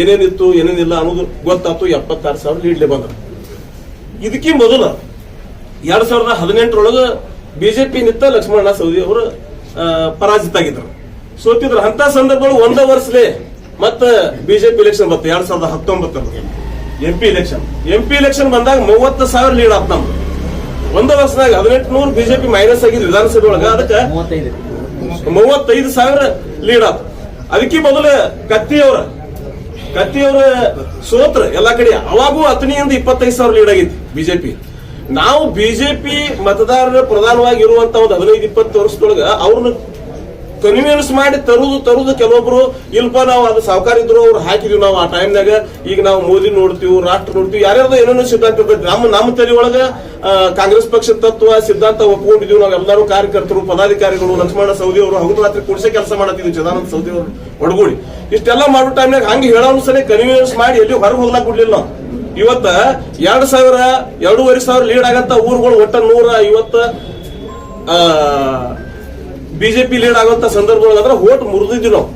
ಏನೇನಿತ್ತು, ಏನೇನಿಲ್ಲ ಅನ್ನೋದು ಗೊತ್ತಾಯ್ತು. ಎಪ್ಪತ್ತಾರು ಸಾವಿರ ಲೀಡ್ಲೆ ಬಂದರು. ಇದಕ್ಕೆ ಮೊದಲು ಎರಡ್ ಸಾವಿರದ ಹದಿನೆಂಟರೊಳಗ ಬಿಜೆಪಿ ನಿತ್ತ ಲಕ್ಷ್ಮಣ ಸವದಿ ಅವರು ಪರಾಜಿತ ಆಗಿದ್ರು. ಸೋತಿದ್ರು ಅಂತ ಸಂದರ್ಭಗಳು ಒಂದೇ ವರ್ಷಲೇ ಮತ್ತೆ ಬಿಜೆಪಿ ಇಲೆಕ್ಷನ್ ಬಂತು ಎರಡ್ ಸಾವಿರದ ಹತ್ತೊಂಬತ್ತರಲ್ಲಿ M P election M P election ಬಂದಾಗ ಮೂವತ್ತು ಸಾವಿರ ಲೀಡ್ ಆತ್ ನಮ್ದು. ಒಂದು ವರ್ಷದಾಗ ಹದಿನೆಂಟು ನೂರು ಬಿಜೆಪಿ ಮೈನಸ್ ಆಗಿದ ವಿಧಾನಸಭೆ ಒಳಗ ಅದಕ್ಕೆ ಮೂವತ್ತೈದು. ಸಾವಿರ ಲೀಡ್ ಆತ. ಅದಕ್ಕೆ ಮೊದಲು ಕತ್ತಿಯವರ ಕತ್ತಿಯವರ ಸೋತ್ರ ಎಲ್ಲಾ ಕಡೆ ಅವಾಗೂ ಹತ್ತನೆಯಿಂದ ಇಪ್ಪತ್ತೈದು ಸಾವಿರ ಲೀಡ್ ಆಗಿತ್ತು ಬಿಜೆಪಿ ನಾವು ಬಿಜೆಪಿ ಮತದಾರರ ಪ್ರಧಾನವಾಗಿ ಇರುವಂತ ಒಂದು ಹದಿನೈದು ಇಪ್ಪತ್ತು ವರ್ಷದೊಳಗ ಅವ್ರನ್ನ ಕನ್ವಿನ್ಸ್ ಮಾಡಿ ತರುದು ತರುದು ಕೆಲವೊಬ್ರು ಇಲ್ಪ ನಾವು ಅದು ಸಾವುಕಾರ ಇದ್ರು ಅವ್ರು ಹಾಕಿದ್ವಿ ನಾವು ಆ ಟೈಮ್ನಾಗ. ಈಗ ನಾವು ಮೋದಿ ನೋಡ್ತೀವಿ ರಾಷ್ಟ್ರ ನೋಡ್ತೀವಿ ಯಾರ್ಯಾರ್ದು ಏನೇನೋ ಸಿದ್ಧಾಂತ ನಮ್ಮ ನಮ್ಮ ತಲೆ ಒಳಗ ಕಾಂಗ್ರೆಸ್ ಪಕ್ಷದ ತತ್ವ ಸಿದ್ಧಾಂತ ಒಪ್ಕೊಂಡಿದೀವಿ ನಾವು ಎಲ್ಲರೂ ಕಾರ್ಯಕರ್ತರು ಪದಾಧಿಕಾರಿಗಳು ಲಕ್ಷ್ಮಣ ಸೌದಿ ಅವರು ಹಗಲು ರಾತ್ರಿ ಕುಡಿಸೆ ಕೆಲಸ ಮಾಡತ್ತಿದ್ವಿ ಚಿದಾನಂದ ಸೌದಿ ಅವರು ಒಡಗೂಡಿ ಇಷ್ಟೆಲ್ಲ ಮಾಡೋ ಟೈಮ್ನಾಗ ಹಂಗೆ ಹೇಳೋನು ಸರಿ ಕನ್ವಿನ್ಸ್ ಮಾಡಿ ಎಲ್ಲಿ ಹೊರಗೆ ಹೋಗ್ಲಾಕ್ ಬಿಡ್ಲಿಲ್ಲ ನಾವು. ಇವತ್ತ ಎರಡ್ ಸಾವಿರ ಎರಡೂವರೆ ಸಾವಿರ ಲೀಡ್ ಆಗತ್ತ ಊರುಗಳು ಒಟ್ಟ ನೂರ ಐವತ್ತ ಆ, ಬಿಜೆಪಿ ಲೀಡ್ ಆಗುವಂತ ಸಂದರ್ಭದೊಳಗಾದ್ರೆ ಓಟ್ ಮುರಿದಿದ್ವಿ ನಾವು.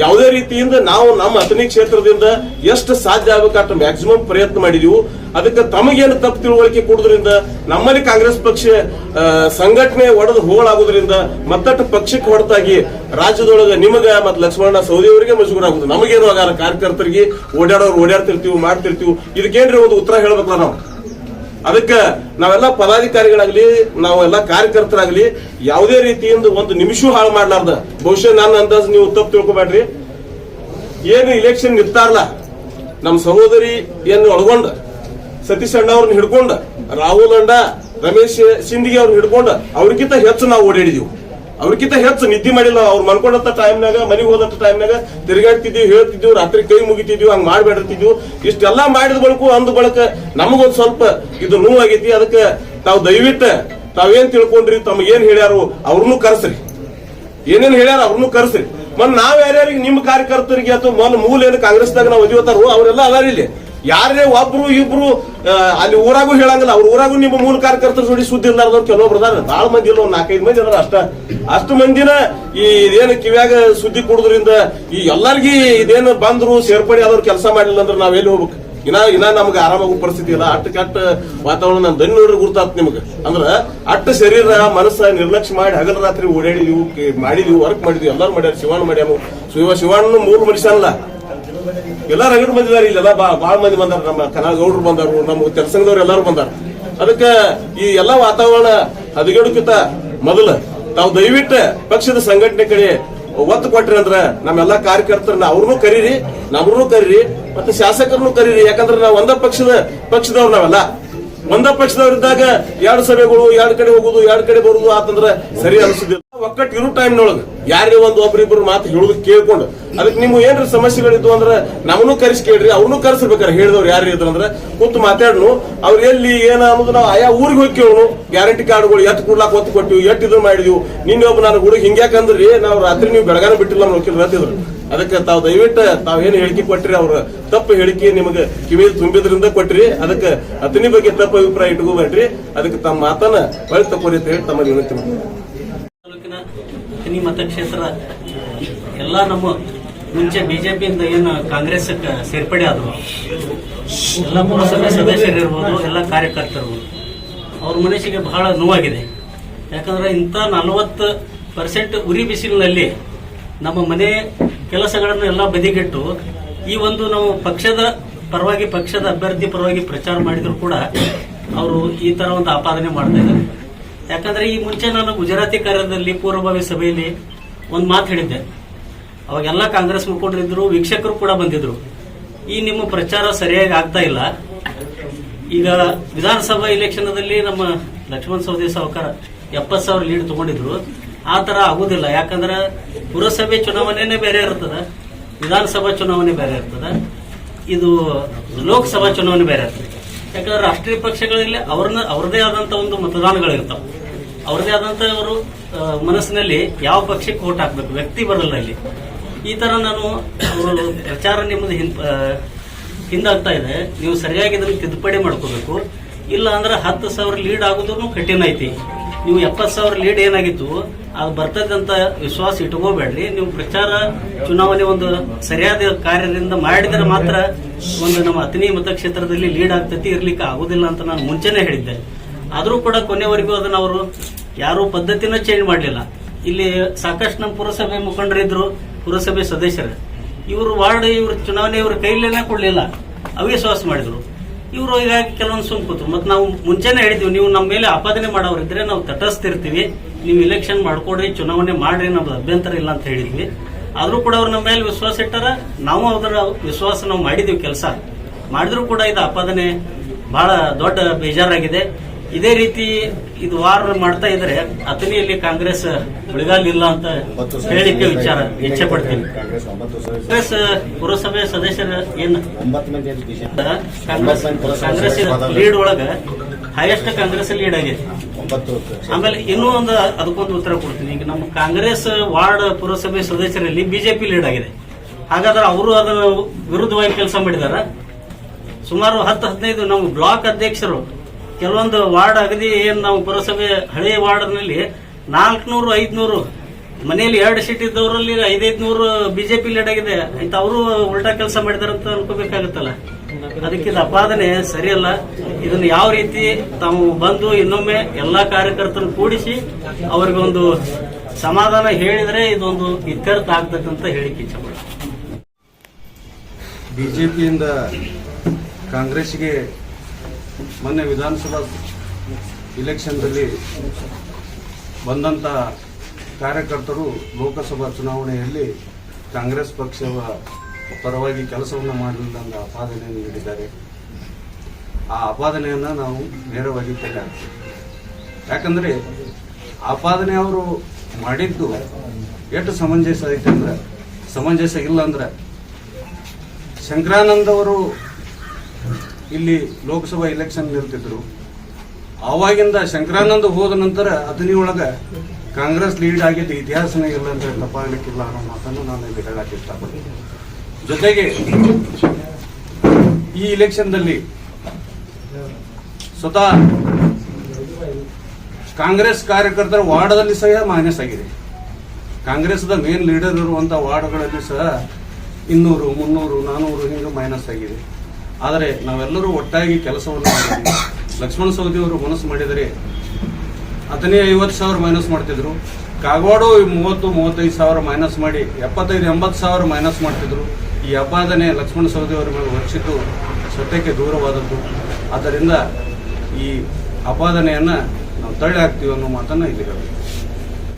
ಯಾವುದೇ ರೀತಿಯಿಂದ ನಾವು ನಮ್ಮ ಅಥಣಿ ಕ್ಷೇತ್ರದಿಂದ ಎಷ್ಟು ಸಾಧ್ಯ ಆಗ್ಬೇಕಂತ ಮ್ಯಾಕ್ಸಿಮಮ್ ಪ್ರಯತ್ನ ಮಾಡಿದೀವಿ. ಅದಕ್ಕೆ ತಮಗೇನು ತಪ್ಪು ತಿಳುವಳಿಕೆ ಕೊಡೋದ್ರಿಂದ ನಮ್ಮಲ್ಲಿ ಕಾಂಗ್ರೆಸ್ ಪಕ್ಷ ಸಂಘಟನೆ ಒಡೆದು ಹೋಗಳಾಗೋದ್ರಿಂದ ಮತ್ತಷ್ಟು ಪಕ್ಷಕ್ಕೆ ಹೊರತಾಗಿ ರಾಜ್ಯದೊಳಗೆ ನಿಮಗೆ ಮತ್ತು ಲಕ್ಷ್ಮಣ ಸೌದಿ ಅವರಿಗೆ ಮಜೂರ್ ಆಗುದು ನಮಗೇನು ಆಗಾರ ಕಾರ್ಯಕರ್ತರಿಗೆ ಓಡಾಡೋರು ಓಡಾಡ್ತಿರ್ತೀವಿ, ಮಾಡ್ತಿರ್ತೀವಿ. ಇದಕ್ಕೇನ್ರಿ ಒಂದು ಉತ್ತರ ಹೇಳ್ಬೇಕಲ್ಲ ನಾವು? ಅದಕ್ಕೆ ನಾವೆಲ್ಲ ಪದಾಧಿಕಾರಿಗಳಾಗ್ಲಿ ನಾವೆಲ್ಲ ಕಾರ್ಯಕರ್ತರಾಗ್ಲಿ ಯಾವುದೇ ರೀತಿಯಿಂದ ಒಂದು ನಿಮಿಷ ಹಾಳು ಮಾಡ್ಲಾರ್ದ. ಬಹುಶಃ ನನ್ನ ಅಂದಾಜು ನೀವು ತಪ್ಪು ತಿಳ್ಕೊಬೇಡ್ರಿ. ಏನು ಇಲೆಕ್ಷನ್ ಇರ್ತಾರಲ್ಲ ನಮ್ಮ ಸಹೋದರಿ ಏನು ಒಳಗೊಂಡ, ಸತೀಶ್ ಅಣ್ಣ ಅವ್ರನ್ನ ಹಿಡ್ಕೊಂಡ, ರಾಹುಲ್ ಅಂಡ ರಮೇಶ್ ಸಿಂಧಿಗೆ ಅವ್ರನ್ನ ಹಿಡ್ಕೊಂಡ, ಅವ್ರಿಗಿಂತ ಹೆಚ್ಚು ನಾವು ಓಡಾಡಿದೀವಿ. ಅವ್ರಿಗಿಂತ ಹೆಚ್ಚು ನಿದ್ದೆ ಮಾಡಿಲ್ಲ. ಅವ್ರು ಮನ್ಕೊಂಡಂತ ಟೈಮ್ನಾಗ ಮನೆಗೆ ಹೋದಂತ ಟೈಮ್ನಾಗ ತಿರುಗಾಡ್ತಿದ್ವಿ, ಹೇಳ್ತಿದ್ವಿ, ರಾತ್ರಿ ಕೈ ಮುಗಿತಿದ್ವಿ, ಹಂಗ್ ಮಾಡ್ಬೇಡಿರ್ತಿದ್ವಿ ಇಷ್ಟೆಲ್ಲ ಮಾಡಿದ ಬಳಕು ಅಂದ ಬಳಕ ನಮಗೊಂದು ಸ್ವಲ್ಪ ಇದು ನೋವಾಗೈತಿ. ಅದಕ್ಕೆ ತಾವು ದಯವಿಟ್ಟು ತಾವೇನ್ ತಿಳ್ಕೊಂಡ್ರಿ ತಮಗೇನ್ ಹೇಳ್ಯಾರು ಅವ್ರನ್ನೂ ಕರೆಸ್ರಿ. ಏನೇನ್ ಹೇಳ್ಯಾರ ಅವ್ರನ್ನೂ ಕರೆಸ್ರಿ. ಮೊನ್ನೆ ನಾವ್ ಯಾರ್ಯಾರಿಗೆ ನಿಮ್ಮ ಕಾರ್ಯಕರ್ತರಿಗೆ ಅಥವಾ ಮೊನ್ನೆ ಮೂಲ ಏನು ಕಾಂಗ್ರೆಸ್ದಾಗ ನಾವು ಒದಿವತ್ತಾರೋ, ಅವರೆಲ್ಲ ಅದಾರ ಇಲ್ಲಿ. ಯಾರೇ ಒಬ್ರು ಇಬ್ರು ಅಲ್ಲಿ ಊರಾಗೂ ಹೇಳಂಗಿಲ್ಲ. ಅವ್ರ ಊರಾಗೂ ನಿಮ್ಮ ಮೂಲ ಕಾರ್ಯಕರ್ತರ ಜೋಡಿ ಸುದ್ದಿ ಇರ್ಲಾರ್ದವ್ರು ಕೆಲವೊಬ್ರು ಅದಾರ ಭಾಳ ಮಂದಿ ಇಲ್ಲ ಒಂದ್ ನಾಲ್ಕೈದು ಮಂದಿ ಅದಾರ ಅಷ್ಟ. ಅಷ್ಟು ಮಂದಿನ ಈ ಇದೇನು ಕಿವ್ಯಾಗ ಸುದ್ದಿ ಕೊಡೋದ್ರಿಂದ ಈ ಎಲ್ಲರಿಗೂ ಇದೇನು ಬಂದ್ರು ಸೇರ್ಪಡೆ ಆದವ್ರು ಕೆಲಸ ಮಾಡಿಲ್ಲ ಅಂದ್ರೆ ನಾವ್ ಎಲ್ಲಿ ಹೋಗ್ಬೇಕು? ಇನ್ನ ಇನ್ನ ನಮ್ಗೆ ಆರಾಮಾಗೋ ಪರಿಸ್ಥಿತಿ ಇಲ್ಲ. ಅಟ್ಟು ಕಟ್ಟ ವಾತಾವರಣ ನಾನು ದನಿ ನೋಡ್ರಿ ಗುರ್ತಾತ್ ನಿಮ್ಗೆ. ಅಂದ್ರ ಅಟ್ಟು ಶರೀರ, ಮನಸ್ಸ ನಿರ್ಲಕ್ಷ್ಯ ಮಾಡಿ ಹಗಲ ರಾತ್ರಿ ಓಡಾಡಿದ್ವಿ ಮಾಡಿದೀವಿ, ವರ್ಕ್ ಮಾಡಿದ್ವಿ, ಎಲ್ಲರೂ ಮಾಡ್ಯಾರ. ಶಿವಣ್ಣ ಮಾಡ್ಯಾನು. ಶಿವ ಶಿವಣ್ಣ ಮೂರು ಮನುಷ್ಯ ಅಲ್ಲ ಎಲ್ಲ ರಗಡ್ ಬಂದಿದ್ದಾರೆ ಇಲ್ಲೆಲ್ಲ ಬಾಳ ಮಂದಿ ಬಂದಾರ, ನಮ್ಮ ಕನ್ನಡ ಗೌಡರು ಬಂದಾರು, ನಮ್ಮ ತೆಲಸಂಗದವ್ರು ಎಲ್ಲಾರು ಬಂದಾರ. ಅದಕ್ಕೆ ಈ ಎಲ್ಲಾ ವಾತಾವರಣ ಹದಗೆಡುಕಿತ ಮೊದಲ ತಾವು ದಯವಿಟ್ಟು ಪಕ್ಷದ ಸಂಘಟನೆ ಕಡೆ ಒತ್ತು ಕೊಟ್ರಿ ಅಂದ್ರ ನಮ್ಮೆಲ್ಲಾ ಕಾರ್ಯಕರ್ತರನ್ನ ಅವ್ರನ್ನೂ ಕರೀರಿ, ನಮ್ರನ್ನೂ ಕರೀರಿ, ಮತ್ತೆ ಶಾಸಕರನ್ನು ಕರೀರಿ. ಯಾಕಂದ್ರೆ ನಾವು ಒಂದ ಪಕ್ಷದ, ಪಕ್ಷದವ್ರು ನಾವೆಲ್ಲ. ಒಂದ ಪಕ್ಷದವ್ರಿದ್ದಾಗ ಎರಡು ಸಭೆಗಳು, ಎರಡು ಕಡೆ ಹೋಗುದು, ಎರಡು ಕಡೆ ಬರುದು ಆತಂದ್ರ ಸರಿ ಅನಿಸುದಿಲ್ಲ. ಒಕ್ಕಟ್ಟು ಇರೋ ಟೈಮ್ನೊಳಗ ಯಾರೇ ಒಂದು ಒಬ್ರಿಬ್ರು ಮಾತು ಹೇಳುದು ಕೇಳ್ಕೊಂಡು ಅದಕ್ಕೆ ನಿಮ್ಗೆ ಏನ್ರ ಸಮಸ್ಯೆಗಳಿದ್ವು ಅಂದ್ರೆ ನಮ್ಮನ್ನು ಕರೆಸಿ ಕೇಳ್ರಿ ಅವ್ರನ್ನೂ ಕರೆಸ್ಬೇಕಾರೆ ಹೇಳಿದವ್ರು ಯಾರು ಇದ್ರು ಅಂದ್ರೆ, ಕೂತು ಮಾತಾಡ್ನು, ಅವ್ರ ಎಲ್ಲಿ ಏನ ಅನ್ನೋದು ನಾವು ಆಯಾ ಊರಿಗೆ ಹೋಗಿ ಕೇಳೋನು, ಗ್ಯಾರಂಟಿ ಕಾರ್ಡ್ಗಳು ಎತ್ ಕೊಡ್ಲಾಕ್ ಒತ್ತು ಕೊಟ್ಟಿವಿ ಎಟ್ ಇದು ಮಾಡಿದ್ವಿ, ನಿನ್ನೆ ಒಬ್ಬ ನಾನು ಹುಡುಗ ಹಿಂಗ್ಯಾಕಂದ್ರಿ ನಾವು ರಾತ್ರಿ ನೀವು ಬೆಳಗಾನ ಬಿಟ್ಟಿಲ್ಲ ನಮ್ಮ ವಕೀಲರು ಅದಕ್ಕೆ ತಾವು ದಯವಿಟ್ಟು ತಾವೇನು ಹೇಳಿಕೆ ಕೊಟ್ರಿ, ಅವ್ರ ತಪ್ಪು ಹೇಳಿಕೆ ನಿಮಗೆ ಕಿವಿ ತುಂಬಿದ್ರಿಂದ ಕೊಟ್ರಿ, ಅದಕ್ಕೆ ಅತನಿ ಬಗ್ಗೆ ತಪ್ಪು ಅಭಿಪ್ರಾಯ ಇಟ್ಕೋಬೇಡ್ರಿ, ಅದಕ್ಕೆ ತಮ್ಮ ಮಾತನ್ನ ಬಳಿ ತಪ್ಪು ಅಂತ ಹೇಳಿ ತಮ್ಮ ವಿನಂತಿ ಮಾಡ್ತೀನಿ. ಅಥಣಿ ಮತಕ್ಷೇತ್ರ, ಎಲ್ಲ ನಮ್ಮ ಮುಂಚೆ ಬಿಜೆಪಿಯಿಂದ ಏನು ಕಾಂಗ್ರೆಸ್ ಸೇರ್ಪಡೆ ಆದವು. ಎಲ್ಲ ಪುರಸಭೆ ಸದಸ್ಯರಿರ್ಬೋದು, ಎಲ್ಲ ಕಾರ್ಯಕರ್ತರು. ಅವ್ರ ಮನಸ್ಸಿಗೆ ಬಹಳ ನೋವಾಗಿದೆ. ಯಾಕಂದ್ರೆ ಇಂಥ ನಲವತ್ತು ಪರ್ಸೆಂಟ್ ಉರಿ ಬಿಸಿಲಿನಲ್ಲಿ ನಮ್ಮ ಮನೆ ಕೆಲಸಗಳನ್ನು ಎಲ್ಲ ಬದಿಗೆಟ್ಟು, ಈ ಒಂದು ನಾವು ಪಕ್ಷದ ಪರವಾಗಿ, ಪಕ್ಷದ ಅಭ್ಯರ್ಥಿ ಪರವಾಗಿ ಪ್ರಚಾರ ಮಾಡಿದ್ರು ಕೂಡ, ಅವರು ಈ ತರ ಒಂದು ಆಪಾದನೆ ಮಾಡ್ತಾ ಇದ್ದಾರೆ. ಯಾಕಂದ್ರೆ ಈ ಮುಂಚೆ ನಾನು ಗುಜರಾತಿ ಕಾರ್ಯದಲ್ಲಿ ಪೂರ್ವಭಾವಿ ಸಭೆಯಲ್ಲಿ ಒಂದು ಮಾತು ಹೇಳಿದ್ದೆ. ಅವಾಗೆಲ್ಲ ಕಾಂಗ್ರೆಸ್ ಮುಖಂಡರಿದ್ರು, ವೀಕ್ಷಕರು ಕೂಡ ಬಂದಿದ್ರು. ಈ ನಿಮ್ಮ ಪ್ರಚಾರ ಸರಿಯಾಗಿ ಆಗ್ತಾ ಇಲ್ಲ. ಈಗ ವಿಧಾನಸಭಾ ಇಲೆಕ್ಷನ್ದಲ್ಲಿ ನಮ್ಮ ಲಕ್ಷ್ಮಣ್ ಸವದಿ ಸಾವುಕಾರ ಎಪ್ಪತ್ತು ಸಾವಿರ ಲೀಡ್ ತಗೊಂಡಿದ್ರು. ಆ ಥರ ಆಗುದಿಲ್ಲ. ಯಾಕಂದ್ರೆ ಪುರಸಭೆ ಚುನಾವಣೆನೇ ಬೇರೆ ಇರ್ತದೆ, ವಿಧಾನಸಭಾ ಚುನಾವಣೆ ಬೇರೆ ಇರ್ತದೆ, ಇದು ಲೋಕಸಭಾ ಚುನಾವಣೆ ಬೇರೆ ಇರ್ತದೆ. ಯಾಕಂದ್ರೆ ರಾಷ್ಟ್ರೀಯ ಪಕ್ಷಗಳಲ್ಲಿ, ಅವ್ರನ್ನ, ಅವ್ರದೇ ಆದಂತ ಒಂದು ಮತದಾನಗಳಿರ್ತಾವ. ಅವ್ರದೇ ಆದಂತ ಅವರು ಮನಸ್ಸಿನಲ್ಲಿ ಯಾವ ಪಕ್ಷಕ್ಕೆ ಓಟ್ ಹಾಕ್ಬೇಕು, ವ್ಯಕ್ತಿ ಬರಲ್ಲ ಈ ತರ ನಾನು ಅವರು ಪ್ರಚಾರ ನಿಮ್ಮದು ಹಿಂದ ಹಿಂದಾಗ್ತಾ ಇದೆ. ನೀವು ಸರಿಯಾಗಿ ಇದನ್ನು ತಿದ್ದುಪಡಿ ಮಾಡ್ಕೋಬೇಕು. ಇಲ್ಲ ಅಂದ್ರೆ ಹತ್ತು ಸಾವಿರ ಲೀಡ್ ಆಗೋದು ಕಠಿಣ ಐತಿ. ನೀವು ಎಪ್ಪತ್ತು ಸಾವಿರ ಲೀಡ್ ಏನಾಗಿತ್ತು ಅದು ಬರ್ತದಂತ ವಿಶ್ವಾಸ ಇಟ್ಕೋಬೇಡ್ರಿ. ನೀವು ಪ್ರಚಾರ ಚುನಾವಣೆ ಒಂದು ಸರಿಯಾದ ಕಾರ್ಯದಿಂದ ಮಾಡಿದರೆ ಮಾತ್ರ ಒಂದು ನಮ್ಮ ಅತನಿ ಮತಕ್ಷೇತ್ರದಲ್ಲಿ ಲೀಡ್ ಆಗ್ತೈತಿ, ಇರ್ಲಿಕ್ಕೆ ಆಗುದಿಲ್ಲ ಅಂತ ನಾನು ಮುಂಚೆನೆ ಹೇಳಿದ್ದೆ. ಆದರೂ ಕೂಡ ಕೊನೆವರೆಗೂ ಅದನ್ನ ಅವರು ಯಾರೂ ಪದ್ಧತಿನ ಚೇಂಜ್ ಮಾಡಲಿಲ್ಲ. ಇಲ್ಲಿ ಸಾಕಷ್ಟು ನಮ್ಮ ಪುರಸಭೆ ಮುಖಂಡರಿದ್ರು ಪುರಸಭೆ ಸದಸ್ಯರು. ಇವರು ವಾರ್ಡ್, ಇವರು ಚುನಾವಣೆ ಇವ್ರ ಕೈಲೇನೆ ಕೊಡಲಿಲ್ಲ. ಅವಿಶ್ವಾಸ ಮಾಡಿದ್ರು. ಇವರು ಹೀಗಾಗಿ ಕೆಲವೊಂದು ಸುಮ್ ಕೂತ್ರು. ಮತ್ತು ನಾವು ಮುಂಚೆನೇ ಹೇಳಿದ್ವಿ, ನೀವು ನಮ್ಮ ಮೇಲೆ ಆಪಾದನೆ ಮಾಡೋರಿದ್ರೆ ನಾವು ತಟಸ್ಥಿರ್ತೀವಿ. ನೀವು ಇಲೆಕ್ಷನ್ ಮಾಡ್ಕೊಡ್ರಿ, ಚುನಾವಣೆ ಮಾಡ್ರಿ ನಮ್ದು ಅಭ್ಯಂತರ ಇಲ್ಲ ಅಂತ ಹೇಳಿದ್ವಿ. ಆದರೂ ಕೂಡ ಅವ್ರು ನಮ್ಮ ಮೇಲೆ ವಿಶ್ವಾಸ ಇಟ್ಟಾರ. ನಾವು ಅದರ ವಿಶ್ವಾಸ ನಾವು ಮಾಡಿದ್ದೀವಿ ಕೆಲಸ. ಮಾಡಿದ್ರು ಕೂಡ ಇದು ಆಪಾದನೆ ಬಹಳ ದೊಡ್ಡ ಬೇಜಾರಾಗಿದೆ. ಇದೇ ರೀತಿ ಇದು ವಾರ ಮಾಡ್ತಾ ಇದ್ರೆ ಅಥನಿಯಲ್ಲಿ ಕಾಂಗ್ರೆಸ್ ಉಳಿಗಾಲಿಲ್ಲ ಅಂತ ಹೇಳಿಕೆ ವಿಚಾರ ಇಚ್ಛೆ ಪಡ್ತೀನಿ. ಕಾಂಗ್ರೆಸ್ ಪುರಸಭೆ ಸದಸ್ಯರ ಏನ್? ಕಾಂಗ್ರೆಸ್ ಲೀಡ್ ಒಳಗ ಹೈಯೆಸ್ಟ್ ಕಾಂಗ್ರೆಸ್ ಲೀಡ್ ಆಗಿದೆ. ಆಮೇಲೆ ಇನ್ನೂ ಒಂದು ಅದಕ್ಕೊಂದು ಉತ್ತರ ಕೊಡ್ತೀನಿ. ಈಗ ನಮ್ಮ ಕಾಂಗ್ರೆಸ್ ವಾರ್ಡ್ ಪುರಸಭೆ ಸದಸ್ಯರಲ್ಲಿ ಬಿಜೆಪಿ ಲೀಡ್ ಆಗಿದೆ. ಹಾಗಾದ್ರೆ ಅವರು ಅದರ ವಿರುದ್ಧವಾಗಿ ಕೆಲಸ ಮಾಡಿದಾರ. ಸುಮಾರು ಹತ್ತು ಹದಿನೈದು ನಮ್ಮ ಬ್ಲಾಕ್ ಅಧ್ಯಕ್ಷರು ಕೆಲವೊಂದು ವಾರ್ಡ್ ಅಗದಿ ಏನು ನಾವು ಪುರಸಭೆ ಹಳೆಯ ವಾರ್ಡ್ನಲ್ಲಿ ನಾಲ್ಕುನೂರು, ಐದುನೂರು, ಮನೆಯಲ್ಲಿ ಎರಡು ಸೀಟ್ ಇದ್ದವರಲ್ಲಿ ಐದೈದ್ನೂರು ಬಿಜೆಪಿ ಲೀಡ್ ಆಗಿದೆ. ಆಯ್ತು ಅವರು ಉಲ್ಟಾ ಕೆಲಸ ಮಾಡಿದಾರೆ ಅಂತ ಅನ್ಕೋಬೇಕಾಗತ್ತಲ್ಲ? ಅದಕ್ಕೆ ಇದು ಅಪಾದನೆ ಸರಿಯಲ್ಲ. ಇದನ್ನು ಯಾವ ರೀತಿ ತಾವು ಬಂದು ಇನ್ನೊಮ್ಮೆ ಎಲ್ಲಾ ಕಾರ್ಯಕರ್ತರನ್ನು ಕೂಡಿಸಿ ಅವ್ರಿಗೊಂದು ಸಮಾಧಾನ ಹೇಳಿದ್ರೆ ಇದೊಂದು ಇತ್ಯರ್ಥ ಆಗ್ತಕ್ಕಂತ ಹೇಳಿಕೆ ಇಚ್ಛೆ. ಬಿಜೆಪಿಯಿಂದ ಕಾಂಗ್ರೆಸ್ಗೆ ಮೊನ್ನೆ ವಿಧಾನಸಭಾ ಇಲೆಕ್ಷನ್ದಲ್ಲಿ ಬಂದಂಥ ಕಾರ್ಯಕರ್ತರು ಲೋಕಸಭಾ ಚುನಾವಣೆಯಲ್ಲಿ ಕಾಂಗ್ರೆಸ್ ಪಕ್ಷದ ಪರವಾಗಿ ಕೆಲಸವನ್ನು ಮಾಡಲಿಲ್ಲ ಆಪಾದನೆ ಆಪಾದನೆಯನ್ನು ನೀಡಿದ್ದಾರೆ. ಆ ಆಪಾದನೆಯನ್ನು ನಾವು ನೇರವಾಗಿ ತೆಗೆ ಯಾಕಂದರೆ ಯಾಕಂದ್ರೆ ಆಪಾದನೆ ಅವರು ಮಾಡಿದ್ದು ಎಷ್ಟು ಸಮಂಜಸ ಐತೆ ಅಂದ್ರೆ, ಸಮಂಜಸ ಇಲ್ಲ ಅಂದ್ರೆ, ಶಂಕರಾನಂದ್ ಅವರು ಇಲ್ಲಿ ಲೋಕಸಭಾ ಎಲೆಕ್ಷನ್ ನಿಲ್ತಿದ್ರು ಆವಾಗಿಂದ ಶಂಕರಾನಂದ ಹೋದ ನಂತರ ಅದನಿ ಒಳಗ ಕಾಂಗ್ರೆಸ್ ಲೀಡ್ ಆಗಿದ್ದ ಇತಿಹಾಸನೇ ಇಲ್ಲ ಅಂತ ತಪ್ಪಾಗಲಿಕ್ಕಿಲ್ಲ ಅನ್ನೋ ಮಾತನ್ನು ನಾನು ಇಲ್ಲಿ ಹೇಳಕ್ಕೆ ಇಷ್ಟಪಡ್ತೀನಿ. ಜೊತೆಗೆ ಈ ಇಲೆಕ್ಷನ್ದಲ್ಲಿ ಸ್ವತಃ ಕಾಂಗ್ರೆಸ್ ಕಾರ್ಯಕರ್ತರ ವಾರ್ಡ್ದಲ್ಲಿ ಸಹ ಮೈನಸ್ ಆಗಿದೆ ಕಾಂಗ್ರೆಸ್ದ ಮೇನ್ ಲೀಡರ್ ಇರುವಂತ ವಾರ್ಡ್ಗಳಲ್ಲಿ ಸಹ ಇನ್ನೂರು, ಮುನ್ನೂರು, ನಾನೂರು ಹಿಂಗೆ ಮೈನಸ್ ಆಗಿದೆ. ಆದರೆ ನಾವೆಲ್ಲರೂ ಒಟ್ಟಾಗಿ ಕೆಲಸವನ್ನು ಮಾಡಿದ್ವಿ. ಲಕ್ಷ್ಮಣ ಸವದಿ ಅವರು ಮನಸ್ಸು ಮಾಡಿದರೆ ಅದನ್ನೇ ಐವತ್ತು ಸಾವಿರ ಮೈನಸ್ ಮಾಡ್ತಿದ್ರು. ಕಾಗೋಡು ಮೂವತ್ತು, ಮೂವತ್ತೈದು ಸಾವಿರ ಮೈನಸ್ ಮಾಡಿ, ಎಪ್ಪತ್ತೈದು, ಎಂಬತ್ತು ಸಾವಿರ ಮೈನಸ್ ಮಾಡ್ತಿದ್ರು. ಈ ಅಪಾದನೆ ಲಕ್ಷ್ಮಣ ಸವದಿ ಅವರ ಮೇಲೆ ವರ್ಷಿದ್ದು ಸತ್ಯಕ್ಕೆ ದೂರವಾದದ್ದು. ಆದ್ದರಿಂದ ಈ ಅಪಾದನೆಯನ್ನು ನಾವು ತಳ್ಳಿ ಹಾಕ್ತೀವಿ ಅನ್ನೋ ಮಾತನ್ನು ಇಲ್ಲಿ